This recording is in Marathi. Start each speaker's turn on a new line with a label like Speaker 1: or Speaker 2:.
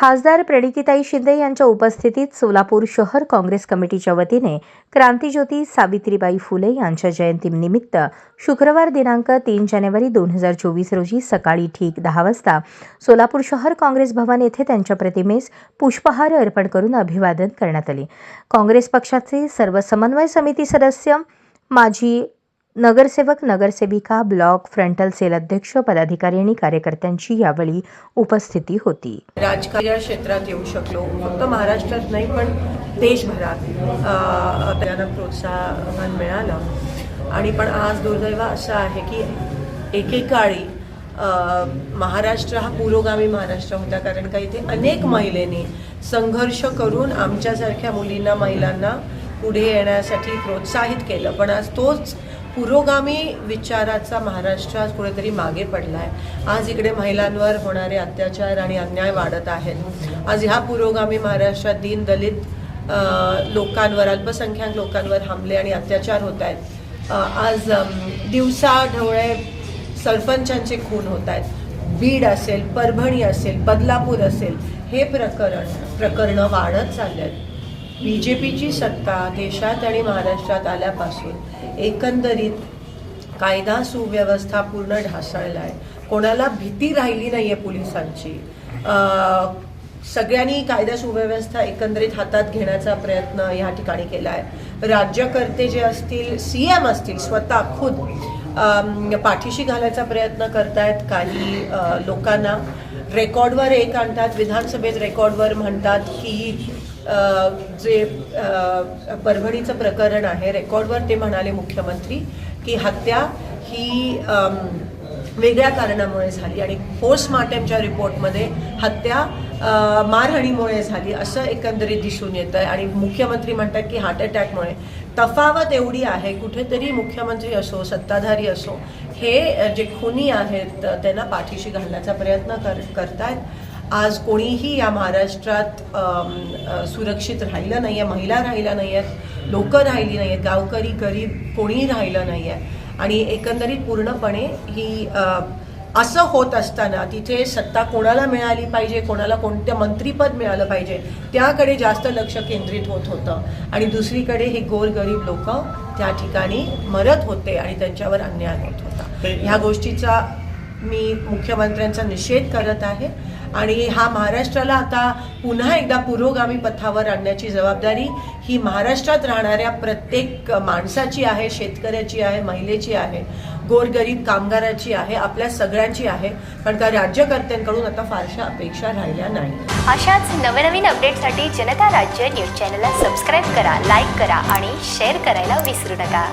Speaker 1: खासदार प्रणितीताई शिंदे यांच्या उपस्थितीत सोलापूर शहर काँग्रेस कमिटीच्या वतीने क्रांतीज्योती सावित्रीबाई फुले यांच्या जयंतीनिमित्त शुक्रवार दिनांक तीन जानेवारी दोन हजार चोवीस रोजी सकाळी ठीक दहा वाजता सोलापूर शहर काँग्रेस भवन येथे त्यांच्या प्रतिमेस पुष्पहार अर्पण करून अभिवादन करण्यात आले. काँग्रेस पक्षाचे सर्व समन्वय समिती सदस्य माजी नगरसेवक नगरसेविका ब्लॉक फ्रंटल सेल अध्यक्ष पदाधिकारी आणि कार्यकर्त्यांची यावेळी उपस्थिती होती.
Speaker 2: राजकीय क्षेत्रात येऊ शकलो फक्त महाराष्ट्रात नाही पण देशभरात त्यांना प्रोत्साहन मिळालं. आणि पण आज दुर्दैव असं आहे की एकेकाळी महाराष्ट्र हा पुरोगामी महाराष्ट्र होता कारण का इथे अनेक महिलेने संघर्ष करून आमच्यासारख्या मुलींना महिलांना पुढे येण्यासाठी प्रोत्साहित केलं. पण आज तोच पुरोगामी विचाराचा महाराष्ट्र आज कुठेतरी मागे पडला आहे आज इकडे महिलांवर होणारे अत्याचार आणि अन्याय वाढत आहेत. आज ह्या पुरोगामी महाराष्ट्रात दीन दलित लोकांवर अल्पसंख्याक लोकांवर हमले आणि अत्याचार होत आहेत. आज दिवसाढवळे दिवसा ढवळे सरपंचांचे खून होत आहेत. बीड असेल परभणी असेल बदलापूर असेल हे प्रकरण प्रकरणं वाढत चालले आहेत बी जे पीची सत्ता देशात आणि महाराष्ट्रात आल्यापासून एकंदरीत कायदा सुव्यवस्था पूर्ण ढासळला आहे कोणाला भीती राहिली नाही आहे पोलिसांची सगळ्यांनी कायदा सुव्यवस्था एकंदरीत हातात घेण्याचा प्रयत्न या ठिकाणी केला आहे राज्यकर्ते जे असतील सी एम असतील स्वतः खुद पाठीशी घालायचा प्रयत्न करतायत काही लोकांना. रेकॉर्डवर एक आणतात विधानसभेत रेकॉर्डवर म्हणतात की जे परभणीचं प्रकरण आहे रेकॉर्डवर ते म्हणाले मुख्यमंत्री की हत्या ही वेगळ्या कारणामुळे झाली आणि पोस्टमार्टमच्या रिपोर्टमध्ये हत्या मारहाणीमुळे झाली असं एकंदरीत दिसून येतं आहे आणि मुख्यमंत्री म्हणतात की हार्ट अटॅकमुळे. तफावत एवढी आहे कुठेतरी मुख्यमंत्री असो सत्ताधारी असो हे जे खुनी आहेत त्यांना पाठीशी घालण्याचा प्रयत्न कर करतायत. आज कोणीही या महाराष्ट्रात सुरक्षित राहिलं नाही आहे महिला राहिल्या नाही आहेत लोकं राहिली नाही आहेत गावकरी गरीब कोणीही राहिलं नाही आहे आणि एकंदरीत पूर्णपणे ही असं होत असताना तिथे सत्ता कोणाला मिळाली पाहिजे कोणाला कोणतं मंत्रीपद मिळालं पाहिजे त्याकडे जास्त लक्ष केंद्रित होत होतं. आणि दुसरीकडे हे गोरगरीब लोक त्या ठिकाणी मरत होते आणि त्यांच्यावर अन्याय होत होता. ह्या गोष्टीचा मी मुख्यमंत्र्यांचा निषेध करत आहे. आणि हा महाराष्ट्राला आता पुन्हा एकदा पुरोगामी पथावर आणण्याची जबाबदारी ही महाराष्ट्रात राहणाऱ्या प्रत्येक माणसाची आहे शेतकऱ्याची आहे महिलेची आहे गोरगरीब कामगाराची आहे आपल्या सगळ्यांची आहे. कारण का राज्यकर्त्यांकडून आता फारशा अपेक्षा राहिल्या नाही.
Speaker 3: अशाच नवनवीन अपडेटसाठी जनता राज्य न्यूज चॅनलला सबस्क्राईब करा लाईक करा आणि शेअर करायला विसरू नका.